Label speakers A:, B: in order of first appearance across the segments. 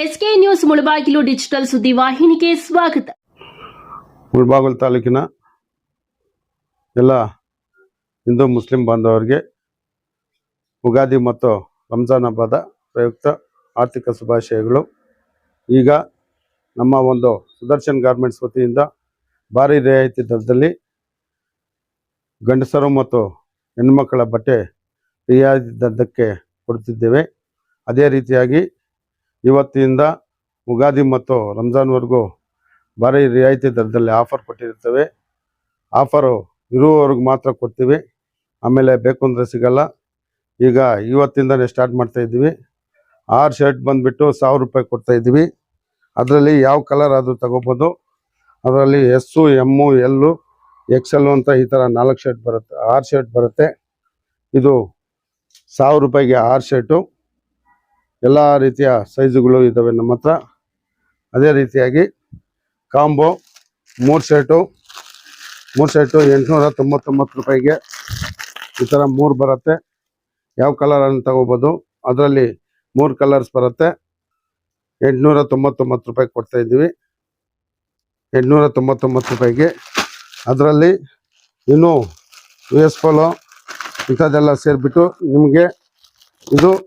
A: S K news Mulbagal digital ಸುದ್ದಿವಾಹಿನಿಗೆ ಸ್ವಾಗತ.
B: ಮುಳಬಾಗಿಲು ತಾಲೂಕಿನ ಎಲ್ಲ ಹಿಂದೂ ಮುಸ್ಲಿಂ ಬಾಂಧವರಿಗೆ ಉಗಾದಿ ಮತ್ತು ರಂಜಾನ್ ಹಬ್ಬದ ಪ್ರಯುಕ್ತ ಆರ್ಥಿಕ ಶುಭಾಶಯಗಳು. ಈಗ ನಮ್ಮ ಒಂದು ಸುದರ್ಶನ್ ಗಾರ್ಮೆಂಟ್ಸ್ ವತಿಯಿಂದ ಭಾರಿ ರಿಯಾಯಿತಿ ದರದಲ್ಲಿ ಗಂಡಸರು ಮತ್ತು ಹೆಣ್ಮಕ್ಕಳ ಬಟ್ಟೆ ರಿಯಾಯಿತಿ ದರಕ್ಕೆ ಕೊಡುತ್ತಿದ್ದೇವೆ. ಅದೇ ರೀತಿಯಾಗಿ ಇವತ್ತಿನಿಂದ ಉಗಾದಿ ಮತ್ತು ರಂಜಾನ್ವರೆಗೂ ಭಾರಿ ರಿಯಾಯಿತಿ ದರದಲ್ಲಿ ಆಫರ್ ಕೊಟ್ಟಿರ್ತವೆ. ಆಫರು ಇರುವವರೆಗೆ ಮಾತ್ರ ಕೊಡ್ತೀವಿ. ಆಮೇಲೆ ಬೇಕು ಅಂದರೆ ಸಿಗಲ್ಲ. ಈಗ ಇವತ್ತಿಂದನೇ ಸ್ಟಾರ್ಟ್ ಮಾಡ್ತಾ ಇದ್ದೀವಿ. ಆರು ಶರ್ಟ್ ಬಂದುಬಿಟ್ಟು ಸಾವಿರ ರೂಪಾಯಿ ಕೊಡ್ತಾ ಇದ್ದೀವಿ. ಅದರಲ್ಲಿ ಯಾವ ಕಲರ್ ಆದರೂ ತಗೋಬೋದು. ಅದರಲ್ಲಿ ಎಸ್ಸು, ಎಮ್ಮು, ಎಲ್ಲು, ಎಕ್ಸೆಲ್ಲು ಅಂತ ಈ ಥರ ನಾಲ್ಕು ಶರ್ಟ್ ಬರುತ್ತೆ, ಆರು ಶರ್ಟ್ ಬರುತ್ತೆ. ಇದು ಸಾವಿರ ರೂಪಾಯಿಗೆ ಆರು ಶರ್ಟು. ಎಲ್ಲ ರೀತಿಯ ಸೈಜುಗಳು ಇದ್ದಾವೆ ನಮ್ಮ ಹತ್ರ. ಅದೇ ರೀತಿಯಾಗಿ ಕಾಂಬೋ, ಮೂರು ಶರ್ಟು ಮೂರು ಶರ್ಟು ಎಂಟುನೂರ ತೊಂಬತ್ತೊಂಬತ್ತು ರೂಪಾಯಿಗೆ ಈ ಥರ ಮೂರು ಬರುತ್ತೆ. ಯಾವ ಕಲರನ್ನು ತಗೋಬೋದು? ಅದರಲ್ಲಿ ಮೂರು ಕಲರ್ಸ್ ಬರುತ್ತೆ. ಎಂಟುನೂರ ತೊಂಬತ್ತೊಂಬತ್ತು ರೂಪಾಯಿ ಕೊಡ್ತಾ ಇದ್ದೀವಿ. ಎಂಟುನೂರ ತೊಂಬತ್ತೊಂಬತ್ತು ರೂಪಾಯಿಗೆ. ಅದರಲ್ಲಿ ಇನ್ನೂ ಯು ಎಸ್ ಪೋಲೋ ಇಂಥದ್ದೆಲ್ಲ ಸೇರಿಬಿಟ್ಟು ನಿಮಗೆ ಇದು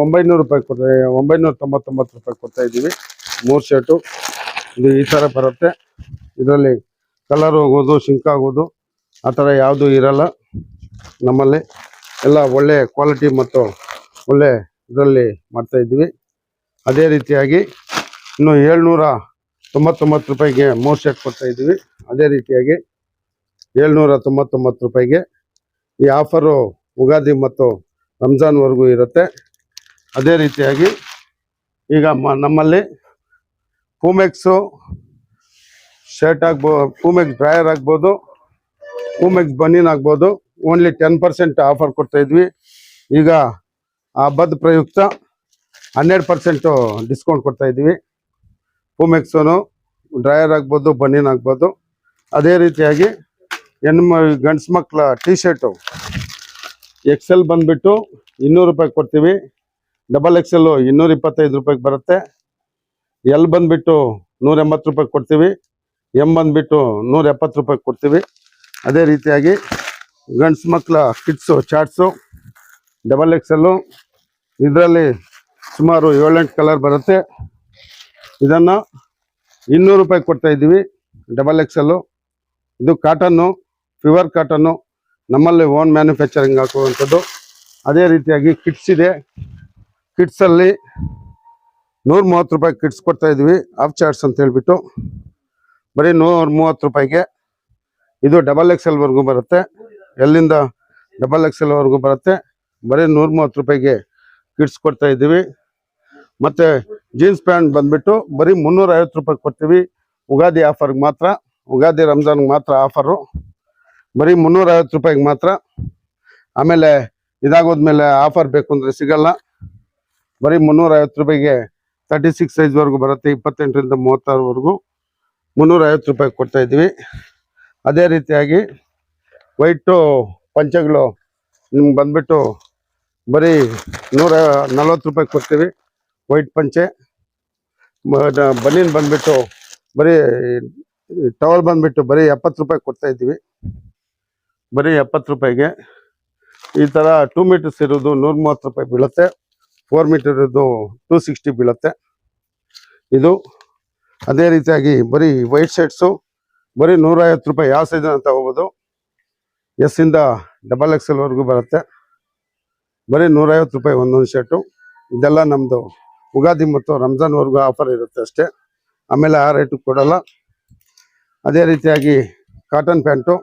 B: ಒಂಬೈನೂರು ರೂಪಾಯಿ ಕೊಡ್ತಾ ಒಂಬೈನೂರ ತೊಂಬತ್ತೊಂಬತ್ತು ರೂಪಾಯಿ ಕೊಡ್ತಾ ಇದ್ದೀವಿ ಮೂರು ಶರ್ಟು. ಇದು ಈ ಥರ ಬರುತ್ತೆ. ಇದರಲ್ಲಿ ಕಲರ್ ಹೋಗೋದು ಶಿಂಕ್ ಆಗೋದು, ಆ ಥರ ಯಾವುದೂ ಇರಲ್ಲ. ನಮ್ಮಲ್ಲಿ ಎಲ್ಲ ಒಳ್ಳೆ ಕ್ವಾಲಿಟಿ ಮತ್ತು ಒಳ್ಳೆ ಇದರಲ್ಲಿ ಮಾಡ್ತಾ ಇದ್ದೀವಿ ಅದೇ ರೀತಿಯಾಗಿ ಇನ್ನು ಏಳ್ನೂರ ತೊಂಬತ್ತೊಂಬತ್ತು ರೂಪಾಯಿಗೆ ಮೂರು ಶರ್ಟ್ ಕೊಡ್ತಾ ಇದ್ದೀವಿ ಅದೇ ರೀತಿಯಾಗಿ ಏಳ್ನೂರ ತೊಂಬತ್ತೊಂಬತ್ತು ರೂಪಾಯಿಗೆ ಈ ಆಫರು ಉಗಾದಿ ಮತ್ತು ರಂಜಾನ್ವರೆಗೂ ಇರುತ್ತೆ. ಅದೇ ರೀತಿಯಾಗಿ ಈಗ ಮ ನಮ್ಮಲ್ಲಿ ಪೂಮೆಕ್ಸು ಶರ್ಟ್ ಆಗ್ಬೋ, ಪೂಮೆಕ್ಸ್ ಡ್ರಯರ್ ಆಗ್ಬೋದು, ಪೂಮೆಕ್ಸ್ ಬನೀನ್ ಆಗ್ಬೋದು, ಓನ್ಲಿ ಟೆನ್ ಪರ್ಸೆಂಟ್ ಆಫರ್ ಕೊಡ್ತಾ ಇದ್ವಿ. ಈಗ ಆ ಹಬ್ಬದ ಪ್ರಯುಕ್ತ ಹನ್ನೆರಡು ಪರ್ಸೆಂಟು ಡಿಸ್ಕೌಂಟ್ ಕೊಡ್ತಾ ಇದ್ವಿ. ಪೂಮೆಕ್ಸನು ಡ್ರಯರ್ ಆಗ್ಬೋದು, ಬನೀನ್ ಆಗ್ಬೋದು. ಅದೇ ರೀತಿಯಾಗಿ ಹೆಣ್ಣು ಗಂಡ್ಸು ಮಕ್ಕಳ ಟೀ ಶರ್ಟು ಎಕ್ಸೆಲ್ ಬಂದುಬಿಟ್ಟು ಇನ್ನೂರು ರೂಪಾಯಿ ಕೊಡ್ತೀವಿ. ಡಬಲ್ ಎಕ್ಸೆಲ್ಲು ಇನ್ನೂರ ಇಪ್ಪತ್ತೈದು ರೂಪಾಯಿಗೆ ಬರುತ್ತೆ. ಎಲ್ ಬಂದ್ಬಿಟ್ಟು ನೂರ ಎಂಬತ್ತು ರೂಪಾಯಿ ಕೊಡ್ತೀವಿ. ಎಂ ಬಂದ್ಬಿಟ್ಟು ನೂರ ಎಪ್ಪತ್ತು ರೂಪಾಯಿ ಕೊಡ್ತೀವಿ. ಅದೇ ರೀತಿಯಾಗಿ ಗಂಡ್ಸು ಮಕ್ಕಳ ಕಿಟ್ಸು ಚಾಟ್ಸು ಡಬಲ್ ಎಕ್ಸೆಲ್ಲು ಇದರಲ್ಲಿ ಸುಮಾರು ಏಳೆಂಟು ಕಲರ್ ಬರುತ್ತೆ. ಇದನ್ನು ಇನ್ನೂರು ರೂಪಾಯಿ ಕೊಡ್ತಾ ಇದ್ದೀವಿ. ಡಬಲ್ ಎಕ್ಸೆಲ್ಲು ಇದು ಕಾಟನ್ನು ಫೀವರ್ ಕಾಟನ್ನು ನಮ್ಮಲ್ಲಿ ಓನ್ ಮ್ಯಾನುಫ್ಯಾಕ್ಚರಿಂಗ್ ಹಾಕುವಂಥದ್ದು. ಅದೇ ರೀತಿಯಾಗಿ ಕಿಟ್ಸ್ ಇದೆ. ಕಿಟ್ಸಲ್ಲಿ ನೂರ ಮೂವತ್ತು ರೂಪಾಯಿ ಕಿಟ್ಸ್ ಕೊಡ್ತಾ ಇದ್ವಿ ಆಫ್ ಚಾರ್ಟ್ಸ್ ಅಂತ ಹೇಳ್ಬಿಟ್ಟು. ಬರೀ ನೂರ ಮೂವತ್ತು ರೂಪಾಯಿಗೆ ಇದು ಡಬಲ್ ಎಕ್ಸ್ ಎಲ್ವರೆಗೂ ಬರುತ್ತೆ. ಎಲ್ಲಿಂದ ಡಬಲ್ ಎಕ್ಸ್ ಎಲ್ವರೆಗೂ ಬರುತ್ತೆ. ಬರೀ ನೂರ ಮೂವತ್ತು ರೂಪಾಯಿಗೆ ಕಿಟ್ಸ್ ಕೊಡ್ತಾ ಇದ್ದೀವಿ. ಮತ್ತು ಜೀನ್ಸ್ ಪ್ಯಾಂಟ್ ಬಂದ್ಬಿಟ್ಟು ಬರೀ ಮುನ್ನೂರ ಐವತ್ತು ರೂಪಾಯಿ ಕೊಡ್ತೀವಿ. ಉಗಾದಿ ಆಫರ್ಗೆ ಮಾತ್ರ, ಉಗಾದಿ ರಂಜಾನ್ಗೆ ಮಾತ್ರ ಆಫರು ಬರೀ ಮುನ್ನೂರ ಐವತ್ತು ರೂಪಾಯಿಗೆ ಮಾತ್ರ. ಆಮೇಲೆ ಇದಾಗೋದ್ಮೇಲೆ ಆಫರ್ ಬೇಕು ಅಂದರೆ ಸಿಗಲ್ಲ. ಬರೀ ಮುನ್ನೂರ ಐವತ್ತು ರೂಪಾಯಿಗೆ ತರ್ಟಿ ಸಿಕ್ಸ್ ಸೈಜ್ವರೆಗೂ ಬರುತ್ತೆ, ಇಪ್ಪತ್ತೆಂಟರಿಂದ ಮೂವತ್ತಾರವರೆಗೂ ಮುನ್ನೂರ ಐವತ್ತು ರೂಪಾಯಿ ಕೊಡ್ತಾ ಇದ್ದೀವಿ. ಅದೇ ರೀತಿಯಾಗಿ ವೈಟು ಪಂಚೆಗಳು ನಿಮ್ಗೆ ಬಂದ್ಬಿಟ್ಟು ಬರೀ ನೂರ ನಲ್ವತ್ತು ರೂಪಾಯಿ ಕೊಡ್ತೀವಿ ವೈಟ್ ಪಂಚೆ. ಬನೀನ್ ಬಂದ್ಬಿಟ್ಟು ಬರೀ, ಟವಲ್ ಬಂದ್ಬಿಟ್ಟು ಬರೀ ಎಪ್ಪತ್ತು ರೂಪಾಯಿ ಕೊಡ್ತಾ ಇದ್ದೀವಿ. ಬರೀ ಎಪ್ಪತ್ತು ರೂಪಾಯಿಗೆ. ಈ ಥರ ಟೂ ಮೀಟರ್ಸ್ ಇರೋದು ನೂರ ಮೂವತ್ತು ರೂಪಾಯಿ ಬೀಳುತ್ತೆ. ಫೋರ್ ಮೀಟರ್ ಇರೋದು ಟೂ ಸಿಕ್ಸ್ಟಿ ಬೀಳುತ್ತೆ. ಇದು ಅದೇ ರೀತಿಯಾಗಿ ಬರೀ ವೈಟ್ ಶರ್ಟ್ಸು ಬರೀ ನೂರೈವತ್ತು ರೂಪಾಯಿ ಯಾವ ಸೈಜ್ ಅಂತ ಹೋಗೋದು ಎಸ್ ಇಂದ ಡಬಲ್ ಎಕ್ಸ್ ಎಲ್ವರೆಗೂ ಬರುತ್ತೆ. ಬರೀ ನೂರೈವತ್ತು ರೂಪಾಯಿ ಒಂದೊಂದು ಶರ್ಟು ಇದೆಲ್ಲ ನಮ್ಮದು ಉಗಾದಿ ಮತ್ತು ರಂಜಾನ್ವರೆಗೂ ಆಫರ್ ಇರುತ್ತೆ ಅಷ್ಟೇ. ಆಮೇಲೆ ಆ ರೇಟು ಕೊಡಲ್ಲ. ಅದೇ ರೀತಿಯಾಗಿ ಕಾಟನ್ ಪ್ಯಾಂಟು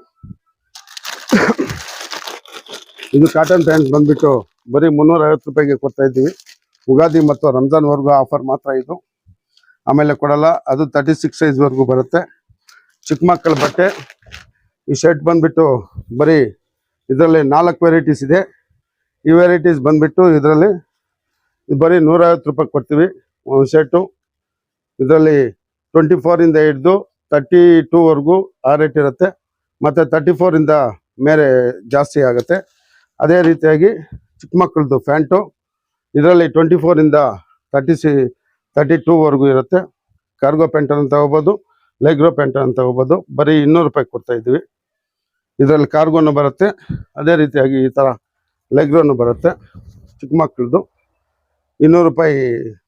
B: ಇದು ಕಾಟನ್ ಪ್ಯಾಂಟ್ ಬಂದ್ಬಿಟ್ಟು ಬರೀ ಮುನ್ನೂರ ಐವತ್ತು ರೂಪಾಯಿಗೆ ಕೊಡ್ತಾ ಇದ್ದೀವಿ. ಉಗಾದಿ ಮತ್ತು ರಂಜಾನ್ವರೆಗೂ ಆಫರ್ ಮಾತ್ರ ಇದು. ಆಮೇಲೆ ಕೊಡಲ್ಲ, ಅದು ತರ್ಟಿ ಸಿಕ್ಸ್ ಸೈಜ್ವರೆಗೂ ಬರುತ್ತೆ. ಚಿಕ್ಕ ಮಕ್ಕಳ ಬಟ್ಟೆ, ಈ ಶರ್ಟ್ ಬಂದ್ಬಿಟ್ಟು ಬರೀ ಇದರಲ್ಲಿ ನಾಲ್ಕು ವೆರೈಟೀಸ್ ಇದೆ. ಈ ವೆರೈಟೀಸ್ ಬಂದ್ಬಿಟ್ಟು ಇದರಲ್ಲಿ ಬರೀ ನೂರೈವತ್ತು ರೂಪಾಯಿ ಕೊಡ್ತೀವಿ. ಒಂದು ಶರ್ಟು ಇದರಲ್ಲಿ ಟ್ವೆಂಟಿ ಫೋರಿಂದ ಹಿಡಿದು ತರ್ಟಿ ಟೂವರೆಗೂ ಆ ರೇಟ್ ಇರುತ್ತೆ. ಮತ್ತು ತರ್ಟಿ ಫೋರಿಂದ ಮೇಲೆ ಜಾಸ್ತಿ ಆಗುತ್ತೆ. ಅದೇ ರೀತಿಯಾಗಿ ಚಿಕ್ಕ ಮಕ್ಕಳದ್ದು ಪ್ಯಾಂಟು. ಇದರಲ್ಲಿ ಟ್ವೆಂಟಿ ಫೋರಿಂದ ತರ್ಟಿ ಸಿ ತರ್ಟಿ ಟೂವರೆಗೂ ಇರುತ್ತೆ ಕಾರ್ಗೋ ಪ್ಯಾಂಟನ್ನು ತಗೋಬೋದು ಲೆಗ್ರೋ ಪ್ಯಾಂಟನ್ನು ತಗೋಬೋದು. ಬರೀ ಇನ್ನೂರು ರೂಪಾಯಿ ಕೊಡ್ತಾ ಇದ್ದೀವಿ. ಇದರಲ್ಲಿ ಕಾರ್ಗೋನು ಬರುತ್ತೆ. ಅದೇ ರೀತಿಯಾಗಿ ಈ ಥರ ಲೆಗ್ರೋನು ಬರುತ್ತೆ. ಚಿಕ್ಕ ಮಕ್ಕಳದ್ದು ಇನ್ನೂರು ರೂಪಾಯಿ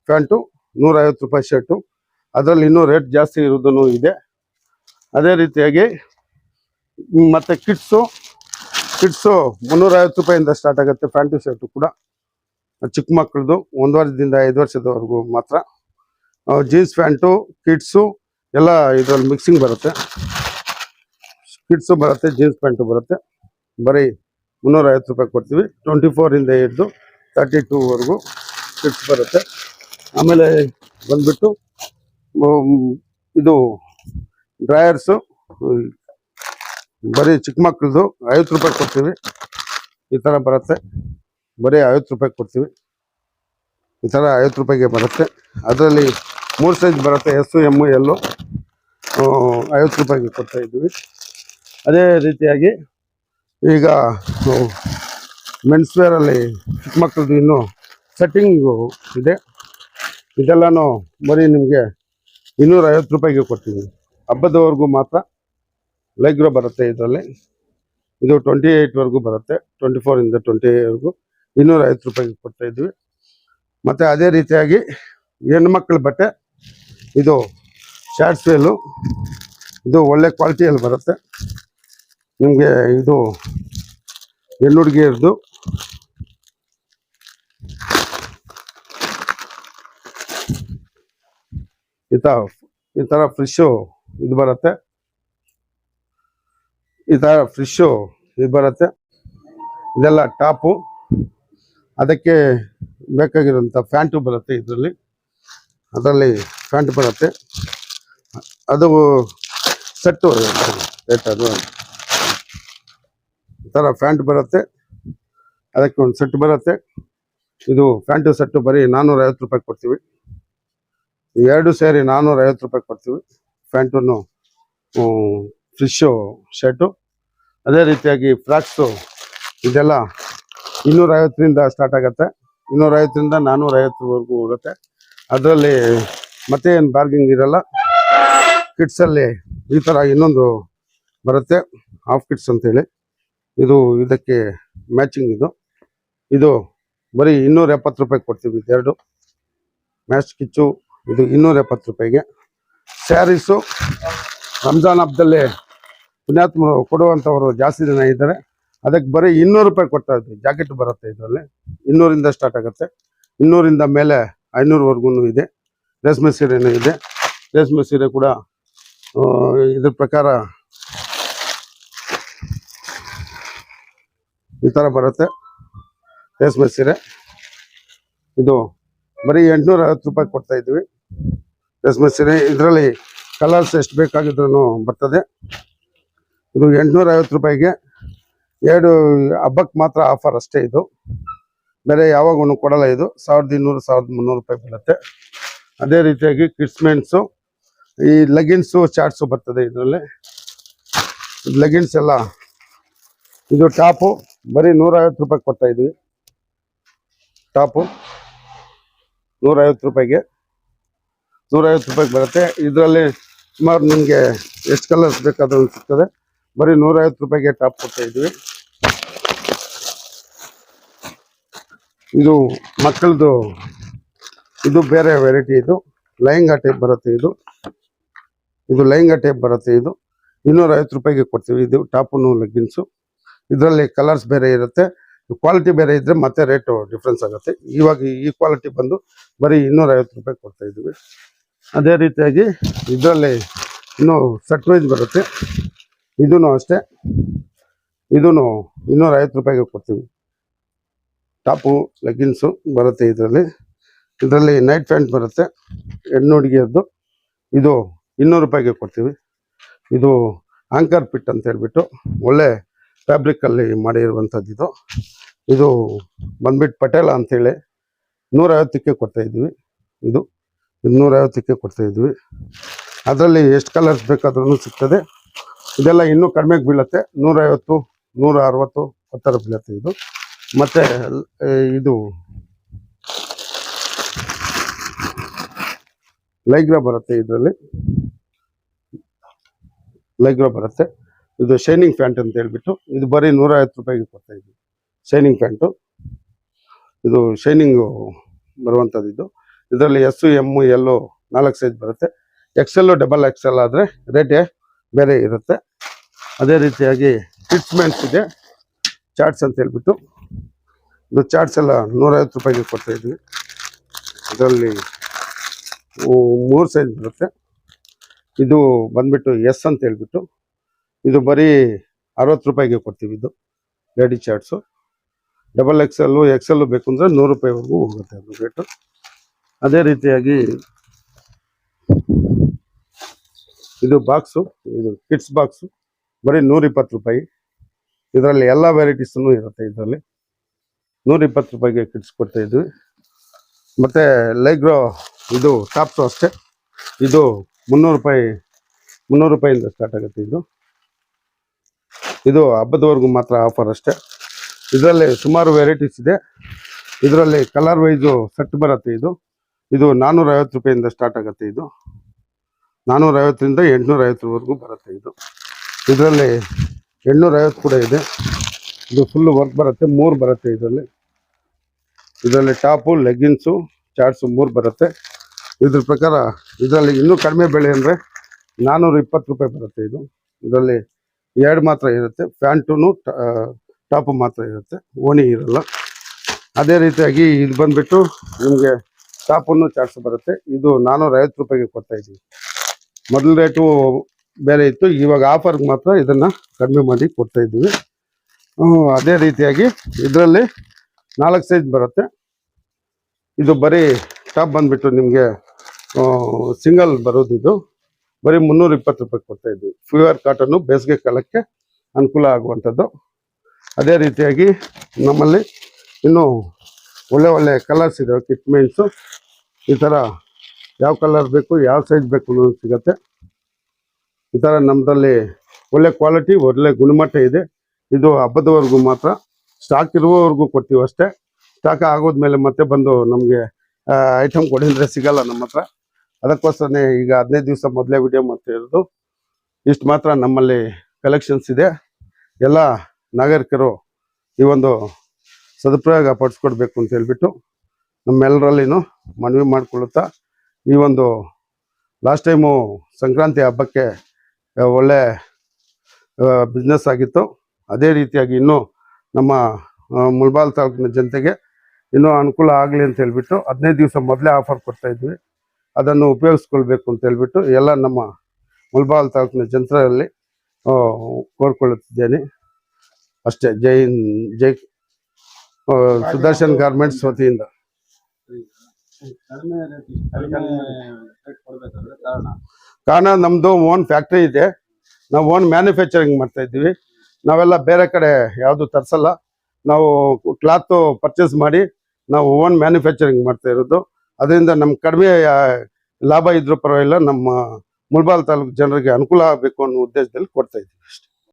B: ಪ್ಯಾಂಟು, ನೂರೈವತ್ತು ರೂಪಾಯಿ ಶರ್ಟು. ಅದರಲ್ಲಿ ಇನ್ನೂ ರೇಟ್ ಜಾಸ್ತಿ ಇರೋದೂ ಇದೆ. ಅದೇ ರೀತಿಯಾಗಿ, ಮತ್ತೆ ಕಿಟ್ಸು ಕಿಟ್ಸು ಮುನ್ನೂರೈವತ್ತು ರೂಪಾಯಿಂದ ಸ್ಟಾರ್ಟ್ ಆಗುತ್ತೆ ಪ್ಯಾಂಟು ಶರ್ಟು ಕೂಡ. ಚಿಕ್ಕ ಮಕ್ಕಳದು, ಒಂದು ವರ್ಷದಿಂದ ಐದು ವರ್ಷದವರೆಗೂ ಮಾತ್ರ. ಜೀನ್ಸ್ ಪ್ಯಾಂಟು ಕಿಡ್ಸು ಎಲ್ಲ ಇದರಲ್ಲಿ ಮಿಕ್ಸಿಂಗ್ ಬರುತ್ತೆ. ಕಿಡ್ಸು ಬರುತ್ತೆ ಜೀನ್ಸ್ ಪ್ಯಾಂಟು ಬರುತ್ತೆ. ಬರೀ ಮುನ್ನೂರೈವತ್ತು ರೂಪಾಯಿ ಕೊಡ್ತೀವಿ. ಟ್ವೆಂಟಿ ಫೋರಿಂದ ಹಿಡಿದು ತರ್ಟಿ ಟೂವರೆಗೂ ಕಿಡ್ಸ್ ಬರುತ್ತೆ. ಆಮೇಲೆ ಬಂದ್ಬಿಟ್ಟು ಇದು ಡ್ರಯರ್ಸು ಬರೀ ಚಿಕ್ಕ ಮಕ್ಕಳದು ಐವತ್ತು ರೂಪಾಯಿ ಕೊಡ್ತೀವಿ. ಈ ಥರ ಬರುತ್ತೆ. ಬರೀ ಐವತ್ತು ರೂಪಾಯಿ ಕೊಡ್ತೀವಿ. ಈ ಥರ ಐವತ್ತು ರೂಪಾಯಿಗೆ ಬರುತ್ತೆ. ಅದರಲ್ಲಿ ಮೂರು ಸೈಜ್ ಬರುತ್ತೆ. ಎಸ್ ಎಮ್ಮು ಎಲ್ಲು ಐವತ್ತು ರೂಪಾಯಿಗೆ ಕೊಡ್ತಾ ಇದ್ದೀವಿ. ಅದೇ ರೀತಿಯಾಗಿ ಈಗ ಮೆನ್ಸ್ ವೇರಲ್ಲಿ ಚಿಕ್ಕ ಮಕ್ಕಳದು ಇನ್ನೂ ಸೆಟ್ಟಿಂಗು ಇದೆ. ಇದೆಲ್ಲನೂ ಬರೀ ನಿಮಗೆ ಇನ್ನೂರ ಐವತ್ತು ರೂಪಾಯಿಗೆ ಕೊಡ್ತೀವಿ. ಹಬ್ಬದವರೆಗೂ ಮಾತ್ರ ಲೈಗ್ರೋ ಬರುತ್ತೆ ಇದರಲ್ಲಿ. ಇದು ಟ್ವೆಂಟಿ ಏಯ್ಟ್ವರೆಗೂ ಬರುತ್ತೆ. ಟ್ವೆಂಟಿ ಫೋರಿಂದ ಟ್ವೆಂಟಿ ಏಟ್ವರೆಗೂ ಇನ್ನೂರ ಐವತ್ತು ರೂಪಾಯಿಗೆ ಕೊಡ್ತಾ ಇದ್ವಿ. ಮತ್ತು ಅದೇ ರೀತಿಯಾಗಿ ಹೆಣ್ಮಕ್ಳ ಬಟ್ಟೆ, ಇದು ಶಾರ್ಟ್ ಸೇಲು ಇದು ಒಳ್ಳೆ ಕ್ವಾಲಿಟಿಯಲ್ಲಿ ಬರುತ್ತೆ. ನಿಮಗೆ ಇದು ಹೆಣ್ಣು ಹುಡುಗಿಯರ್ದು. ಈ ಥರ ಈ ಥರ ಫ್ರಿಶ್ಶು ಇದು ಬರುತ್ತೆ. ಈ ಥರ ಫ್ರಿಶ್ಶು ಇದು ಬರುತ್ತೆ. ಇದೆಲ್ಲ ಟಾಪು. ಅದಕ್ಕೆ ಬೇಕಾಗಿರೋಂಥ ಪ್ಯಾಂಟು ಬರುತ್ತೆ ಇದರಲ್ಲಿ. ಅದರಲ್ಲಿ ಪ್ಯಾಂಟ್ ಬರುತ್ತೆ. ಅದು ಸೆಟ್ಟು ರೇಟ್ ಅದು. ಈ ಥರ ಪ್ಯಾಂಟ್ ಬರುತ್ತೆ. ಅದಕ್ಕೆ ಒಂದು ಸೆಟ್ ಬರುತ್ತೆ. ಇದು ಪ್ಯಾಂಟು ಸೆಟ್ಟು ಬರೀ ನಾನ್ನೂರ ಐವತ್ತು ರೂಪಾಯಿ ಕೊಡ್ತೀವಿ. ಎರಡು ಸೇರಿ ನಾನ್ನೂರ ಐವತ್ತು ರೂಪಾಯಿ ಕೊಡ್ತೀವಿ. ಪ್ಯಾಂಟನ್ನು ಫಿಶ್ಶು ಶರ್ಟು. ಅದೇ ರೀತಿಯಾಗಿ ಫ್ರಾಕ್ಸು, ಇದೆಲ್ಲ ಇನ್ನೂರೈವತ್ತರಿಂದ ಸ್ಟಾರ್ಟ್ ಆಗುತ್ತೆ. ಇನ್ನೂರೈವತ್ತರಿಂದ ಐವತ್ತರಿಂದ ನಾನ್ನೂರ ಐವತ್ತರವರೆಗೂ ಹೋಗುತ್ತೆ. ಅದರಲ್ಲಿ ಮತ್ತೆ ಏನು ಬಾರ್ಗಿಂಗ್ ಇರಲ್ಲ. ಕಿಟ್ಸಲ್ಲಿ ಈ ಥರ ಇನ್ನೊಂದು ಬರುತ್ತೆ. ಹಾಫ್ ಕಿಟ್ಸ್ ಅಂತೇಳಿ. ಇದು ಇದಕ್ಕೆ ಮ್ಯಾಚಿಂಗ್ ಇದು. ಇದು ಬರೀ ಇನ್ನೂರ ಎಪ್ಪತ್ತು ರೂಪಾಯಿ ಕೊಡ್ತೀವಿ ಇದೆರಡು ಮ್ಯಾಚ್ ಕಿಚ್ಚು, ಇದು ಇನ್ನೂರ ಎಪ್ಪತ್ತು ರೂಪಾಯಿಗೆ ಸ್ಯಾರೀಸು ರಂಜಾನ್ ಹಬ್ಬದಲ್ಲಿ ಪುಣ್ಯಾತ್ಮರು ಕೊಡುವಂಥವ್ರು ಜಾಸ್ತಿ ಜನ ಇದ್ದಾರೆ. ಅದಕ್ಕೆ ಬರೀ ಇನ್ನೂರು ರೂಪಾಯಿ ಕೊಡ್ತಾ ಇದ್ವಿ. ಜಾಕೆಟ್ ಬರುತ್ತೆ ಇದರಲ್ಲಿ. ಇನ್ನೂರಿಂದ ಸ್ಟಾರ್ಟ್ ಆಗುತ್ತೆ. ಇನ್ನೂರಿಂದ ಮೇಲೆ ಐನೂರವರೆಗೂ ಇದೆ. ರೇಷ್ಮೆ ಸೀರೆನೂ ಇದೆ. ರೇಷ್ಮೆ ಸೀರೆ ಕೂಡ ಇದ್ರ ಪ್ರಕಾರ ಈ ಥರ ಬರುತ್ತೆ. ರೇಷ್ಮೆ ಸೀರೆ. ಇದು ಬರೀ ಎಂಟುನೂರ ಐವತ್ತು ರೂಪಾಯಿ ಕೊಡ್ತಾ ಇದ್ವಿ. ರೇಷ್ಮೆ ಸೀರೆ. ಇದರಲ್ಲಿ ಕಲರ್ಸ್ ಎಷ್ಟು ಬೇಕಾಗಿದ್ರೂ ಬರ್ತದೆ. ಇದು ಎಂಟುನೂರ ಐವತ್ತು ರೂಪಾಯಿಗೆ ಎರಡು ಹಬ್ಬಕ್ಕೆ ಮಾತ್ರ ಆಫರ್ ಅಷ್ಟೇ ಇದು. ಬೇರೆ ಯಾವಾಗೂ ಕೊಡಲ್ಲ ಇದು. ಸಾವಿರದ ಇನ್ನೂರು, ಸಾವಿರದ ಮುನ್ನೂರು ರೂಪಾಯಿ ಬೀಳುತ್ತೆ. ಅದೇ ರೀತಿಯಾಗಿ ಕಿಡ್ಸ್ಮೆಂಟ್ಸು ಈ ಲಗಿನ್ಸು ಚಾರ್ಟ್ಸು ಬರ್ತದೆ ಇದರಲ್ಲಿ. ಲಗಿನ್ಸ್ ಎಲ್ಲ, ಇದು ಟಾಪು ಬರೀ ನೂರೈವತ್ತು ರೂಪಾಯಿ ಕೊಡ್ತಾ ಇದ್ವಿ. ಟಾಪು ನೂರೈವತ್ತು ರೂಪಾಯಿಗೆ. ನೂರೈವತ್ತು ರೂಪಾಯಿಗೆ ಬರುತ್ತೆ. ಇದರಲ್ಲಿ ಸುಮಾರು ನಿಮಗೆ ಎಷ್ಟು ಕಲರ್ಸ್ ಬೇಕಾದ್ರೂ ಸಿಗ್ತದೆ. ಬರೀ ನೂರೈವತ್ತು ರೂಪಾಯಿಗೆ ಟಾಪ್ ಕೊಡ್ತಾ ಇದ್ವಿ ಇದು ಮಕ್ಕಳದು, ಇದು ಬೇರೆ ವೆರೈಟಿ ಇದು. ಲೈಂಗಾ ಟೈಪ್ ಬರುತ್ತೆ ಇದು. ಇದು ಲೈಂಗಾ ಟೈಪ್ ಬರುತ್ತೆ ಇದು. ಇನ್ನೂರ ಐವತ್ತು ರೂಪಾಯಿಗೆ ಕೊಡ್ತೀವಿ ಇದು ಟಾಪುನು ಲೆಗ್ಗಿನ್ಸು ಇದರಲ್ಲಿ ಕಲರ್ಸ್ ಬೇರೆ ಇರುತ್ತೆ. ಕ್ವಾಲಿಟಿ ಬೇರೆ ಇದ್ರೆ ಮತ್ತೆ ರೇಟು ಡಿಫ್ರೆನ್ಸ್ ಆಗುತ್ತೆ. ಇವಾಗ ಈ ಕ್ವಾಲಿಟಿ ಬಂದು ಬರೀ ಇನ್ನೂರ ಐವತ್ತು ರೂಪಾಯಿ ಕೊಡ್ತಾ ಇದ್ದೀವಿ. ಅದೇ ರೀತಿಯಾಗಿ ಇದರಲ್ಲಿ ಇನ್ನೂ ಸೆಟ್ ವೈಸ್ ಬರುತ್ತೆ. ಇದೂ ಅಷ್ಟೇ. ಇದೂ ಇನ್ನೂರ ಐವತ್ತು ರೂಪಾಯಿಗೆ ಕೊಡ್ತೀವಿ. ಟಾಪು, ಲೆಗ್ಗಿನ್ಸು ಬರುತ್ತೆ ಇದರಲ್ಲಿ. ಇದರಲ್ಲಿ ನೈಟ್ ಪ್ಯಾಂಟ್ ಬರುತ್ತೆ, ಹೆಣ್ಣು ಹುಡುಗಿಯದ್ದು ಇದು ಇನ್ನೂರು ರೂಪಾಯಿಗೆ ಕೊಡ್ತೀವಿ. ಇದು ಆಂಕರ್ ಪಿಟ್ ಅಂತ ಹೇಳ್ಬಿಟ್ಟು ಒಳ್ಳೆ ಫ್ಯಾಬ್ರಿಕ್ಕಲ್ಲಿ ಮಾಡಿರುವಂಥದ್ದು ಇದು. ಇದು ಬಂದ್ಬಿಟ್ಟು ಪಟೇಲ ಅಂತೇಳಿ ನೂರೈವತ್ತಕ್ಕೆ ಕೊಡ್ತಾ ಇದ್ವಿ ಇದು ಇನ್ನೂರೈವತ್ತಕ್ಕೆ ಕೊಡ್ತಾ ಇದ್ವಿ ಅದರಲ್ಲಿ ಎಷ್ಟು ಕಲರ್ಸ್ ಬೇಕಾದ್ರೂ ಸಿಗ್ತದೆ. ಇದೆಲ್ಲ ಇನ್ನೂ ಕಡಿಮೆಗೆ ಬೀಳುತ್ತೆ. ನೂರೈವತ್ತು ನೂರ ಅರವತ್ತು ಹತ್ತರ ಬೀಳುತ್ತೆ ಇದು. ಮತ್ತು ಇದು ಲೈಗ್ರ ಬರುತ್ತೆ ಇದರಲ್ಲಿ. ಲೈಗ್ರಾ ಬರುತ್ತೆ. ಇದು ಶೈನಿಂಗ್ ಪ್ಯಾಂಟ್ ಅಂತ ಹೇಳ್ಬಿಟ್ಟು ಇದು ಬರೀ ನೂರ ಐವತ್ತು ರೂಪಾಯಿಗೆ ಕೊಡ್ತಾ ಇದ್ವಿ. Shining pant. ಇದು ಶೈನಿಂಗು ಬರುವಂಥದ್ದು ಇದು. ಇದರಲ್ಲಿ ಎಸ್ ಎಂ ಎಲ್ಲು ನಾಲ್ಕು ಸೈಜ್ ಬರುತ್ತೆ. X XL double X L ಆದರೆ ರೇಟೇ ಬೇರೆ ಇರುತ್ತೆ. ಅದೇ ರೀತಿಯಾಗಿ ಕಿಡ್ಸ್ ಮೆನ್ಸ್ ಇದೆ. ಚಾಟ್ಸ್ ಅಂತ ಹೇಳ್ಬಿಟ್ಟು. ಇದು ಚಾಟ್ಸ್ ಎಲ್ಲ ನೂರೈವತ್ತು ರೂಪಾಯಿಗೆ ಕೊಡ್ತಾ ಇದ್ವಿ ಇದರಲ್ಲಿ ಮೂರು ಸೈಜ್ ಬರುತ್ತೆ. ಇದು ಬಂದ್ಬಿಟ್ಟು ಎಸ್ ಅಂತ ಹೇಳ್ಬಿಟ್ಟು. ಇದು ಬರೀ ಅರವತ್ತು ರೂಪಾಯಿಗೆ ಕೊಡ್ತೀವಿ ಇದು. Lady chaats. Double X L X L ಬೇಕು ಅಂದರೆ ನೂರು ರೂಪಾಯಿವರೆಗೂ ಹೋಗುತ್ತೆ ಅದು ರೇಟು ಅದೇ ರೀತಿಯಾಗಿ ಇದು ಬಾಕ್ಸು, ಇದು ಕಿಡ್ಸ್ ಬಾಕ್ಸು, ಬರೀ ನೂರಿಪ್ಪತ್ತು ರೂಪಾಯಿ. ಇದರಲ್ಲಿ ಎಲ್ಲ ವೆರೈಟೀಸನ್ನು ಇರುತ್ತೆ ಇದರಲ್ಲಿ. ನೂರ ಇಪ್ಪತ್ತು ರೂಪಾಯಿಗೆ ಕಿಡ್ಸ್ ಕೊಡ್ತಾ ಇದ್ವಿ. ಮತ್ತು ಲೈಗ್ರೋ ಇದು ಟಾಪ್ಸು ಅಷ್ಟೇ. ಇದು ಮುನ್ನೂರು ರೂಪಾಯಿ, ಮುನ್ನೂರು ರೂಪಾಯಿಂದ ಸ್ಟಾರ್ಟ್ ಆಗುತ್ತೆ ಇದು. ಇದು ಹಬ್ಬದವರೆಗೂ ಮಾತ್ರ ಆಫರ್ ಅಷ್ಟೇ. ಇದರಲ್ಲಿ ಸುಮಾರು ವೆರೈಟೀಸ್ ಇದೆ. ಇದರಲ್ಲಿ ಕಲರ್ ವೈಸು ಸೆಟ್ ಬರುತ್ತೆ ಇದು. ಇದು ನಾನ್ನೂರ ಐವತ್ತು ರೂಪಾಯಿಂದ ಸ್ಟಾರ್ಟ್ ಆಗುತ್ತೆ ಇದು. ನಾನ್ನೂರ ಐವತ್ತರಿಂದ ಎಂಟುನೂರ ಐವತ್ತರವರೆಗೂ ಬರುತ್ತೆ ಇದು. ಇದರಲ್ಲಿ ಎಂಟುನೂರ ಐವತ್ತು ಕೂಡ ಇದೆ. ಇದು ಫುಲ್ ವರ್ಕ್ ಬರುತ್ತೆ, ಮೂರು ಬರುತ್ತೆ ಇದರಲ್ಲಿ. ಇದರಲ್ಲಿ ಟಾಪು ಲೆಗ್ಗಿನ್ಸು ಚಾಟ್ಸು ಮೂರು ಬರುತ್ತೆ. ಇದ್ರ ಪ್ರಕಾರ ಇದರಲ್ಲಿ ಇನ್ನೂ ಕಡಿಮೆ ಬೆಲೆ ಅಂದರೆ ನಾನ್ನೂರ ಇಪ್ಪತ್ತು ರೂಪಾಯಿ ಬರುತ್ತೆ ಇದು. ಇದರಲ್ಲಿ ಎರಡು ಮಾತ್ರ ಇರುತ್ತೆ ಪ್ಯಾಂಟುನು ಟಾಪು ಮಾತ್ರ ಇರುತ್ತೆ, ಓಣಿ ಇರಲ್ಲ. ಅದೇ ರೀತಿಯಾಗಿ ಇದು ಬಂದ್ಬಿಟ್ಟು ನಿಮಗೆ ಟಾಪನ್ನು ಚಾಟ್ಸ್ ಬರುತ್ತೆ. ಇದು ನಾನ್ನೂರ ಐವತ್ತು ರೂಪಾಯಿಗೆ ಕೊಡ್ತಾ ಇದ್ದೀವಿ. ಮೊದಲ ರೇಟು ಬೇರೆ ಇತ್ತು. ಇವಾಗ ಆಫರ್ಗೆ ಮಾತ್ರ ಇದನ್ನ ಕಡಿಮೆ ಮಾಡಿ ಕೊಡ್ತಾ ಇದ್ದೀವಿ. ಅದೇ ರೀತಿಯಾಗಿ ಇದರಲ್ಲಿ ನಾಲ್ಕು ಸೈಜ್ ಬರುತ್ತೆ. ಇದು ಬರೀ ಟಾಪ್ ಬಂದ್ಬಿಟ್ಟು ನಿಮಗೆ ಸಿಂಗಲ್ ಬರೋದು ಇದು. ಬರೀ ಮುನ್ನೂರ ಇಪ್ಪತ್ತು ರೂಪಾಯಿ ಕೊಡ್ತಾ ಇದ್ದೀವಿ. ಫ್ಯೂವರ್ ಕಾಟನ್ನು ಬೇಸಿಗೆ ಕಾಲಕ್ಕೆ ಅನುಕೂಲ ಆಗುವಂಥದ್ದು. ಅದೇ ರೀತಿಯಾಗಿ ನಮ್ಮಲ್ಲಿ ಇನ್ನೂ ಒಳ್ಳೆ ಒಳ್ಳೆ ಕಲರ್ಸ್ ಇದಾವೆ ಕಿಟ್ಮೆಂಟ್ಸು. ಈ ಥರ ಯಾವ ಕಲರ್ ಬೇಕು, ಯಾವ ಸೈಜ್ ಬೇಕು ಅನ್ನೋದು ಸಿಗತ್ತೆ. ಈ ಥರ ನಮ್ಮದಲ್ಲಿ ಒಳ್ಳೆ ಕ್ವಾಲಿಟಿ ಒಳ್ಳೆ ಗುಣಮಟ್ಟ ಇದೆ. ಇದು ಹಬ್ಬದವರೆಗೂ ಮಾತ್ರ ಸ್ಟಾಕ್ ಇರುವವರೆಗೂ ಕೊಡ್ತೀವಿ ಅಷ್ಟೇ. ಸ್ಟಾಕ್ ಆಗೋದ್ಮೇಲೆ ಮತ್ತೆ ಬಂದು ನಮಗೆ ಐಟಮ್ ಕೊಡಿ ಅಂದರೆ ಸಿಗಲ್ಲ ನಮ್ಮ ಹತ್ರ. ಅದಕ್ಕೋಸ್ಕರನೇ ಈಗ ಹದಿನೈದು ದಿವಸ ಮೊದಲೇ ವಿಡಿಯೋ ಮಾಡ್ತಾ ಇರೋದು. ಇಷ್ಟು ಮಾತ್ರ ನಮ್ಮಲ್ಲಿ ಕಲೆಕ್ಷನ್ಸ್ ಇದೆ. ಎಲ್ಲ ನಾಗರಿಕರು ಈ ಒಂದು ಸದುಪಯೋಗ ಪಡಿಸ್ಕೊಡ್ಬೇಕು ಅಂತ ಹೇಳ್ಬಿಟ್ಟು ನಮ್ಮೆಲ್ಲರಲ್ಲಿನೂ ಮನವಿ ಮಾಡಿಕೊಳ್ಳುತ್ತಾ ಈ ಒಂದು ಲಾಸ್ಟ್ ಟೈಮು ಸಂಕ್ರಾಂತಿ ಹಬ್ಬಕ್ಕೆ ಒಳ್ಳೆ ಬಿಸ್ನೆಸ್ ಆಗಿತ್ತು. ಅದೇ ರೀತಿಯಾಗಿ ಇನ್ನೂ ನಮ್ಮ ಮುಲ್ಬಾಲ್ ತಾಲೂಕಿನ ಜನತೆಗೆ ಇನ್ನೂ ಅನುಕೂಲ ಆಗಲಿ ಅಂತ ಹೇಳ್ಬಿಟ್ಟು ಹದಿನೈದು ದಿವಸ ಮೊದಲೇ ಆಫರ್ ಕೊಡ್ತಾ ಇದ್ವಿ. ಅದನ್ನು ಉಪಯೋಗಿಸ್ಕೊಳ್ಬೇಕು ಅಂತ ಹೇಳಿಬಿಟ್ಟು ಎಲ್ಲ ನಮ್ಮ ಮುಲ್ಬಾಲ್ ತಾಲೂಕಿನ ಜನರಲ್ಲಿ ಕೋರ್ಕೊಳ್ಳುತ್ತಿದ್ದೇನೆ. ಅಷ್ಟೇ. ಜೈ ಜೈ ಸುದರ್ಶನ್ ಗಾರ್ಮೆಂಟ್ಸ್ ವತಿಯಿಂದ.
C: ಕಾರಣ
B: ಕಾರಣ ಓನ್ ಫ್ಯಾಕ್ಟ್ರಿ ಇದೆ. ನಾವು ಓನ್ ಮ್ಯಾನುಫ್ಯಾಕ್ಚರಿಂಗ್ ಮಾಡ್ತಾ ಇದ್ದೀವಿ. ನಾವೆಲ್ಲ ಬೇರೆ ಕಡೆ ಯಾವುದು ತರಿಸಲ್ಲ. ನಾವು ಕ್ಲಾತ್ ಪರ್ಚೇಸ್ ಮಾಡಿ ನಾವು ಓನ್ ಮ್ಯಾನುಫ್ಯಾಕ್ಚರಿಂಗ್ ಮಾಡ್ತಾ ಇರೋದು. ಅದರಿಂದ ನಮ್ಗೆ ಕಡಿಮೆ ಲಾಭ ಇದ್ರೂ ಪರವಾಗಿಲ್ಲ. ನಮ್ಮ ಮುಳ್ಬಾಲ್ ತಾಲೂಕು ಜನರಿಗೆ ಅನುಕೂಲ ಆಗಬೇಕು ಅನ್ನೋ ಉದ್ದೇಶದಲ್ಲಿ ಕೊಡ್ತಾ ಇದ್ದೀವಿ